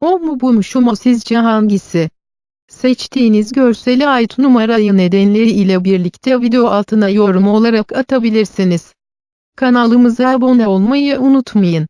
O mu bu mu şu mu sizce hangisi? Seçtiğiniz görsele ait numarayı nedenleri ile birlikte video altına yorum olarak atabilirsiniz. Kanalımıza abone olmayı unutmayın.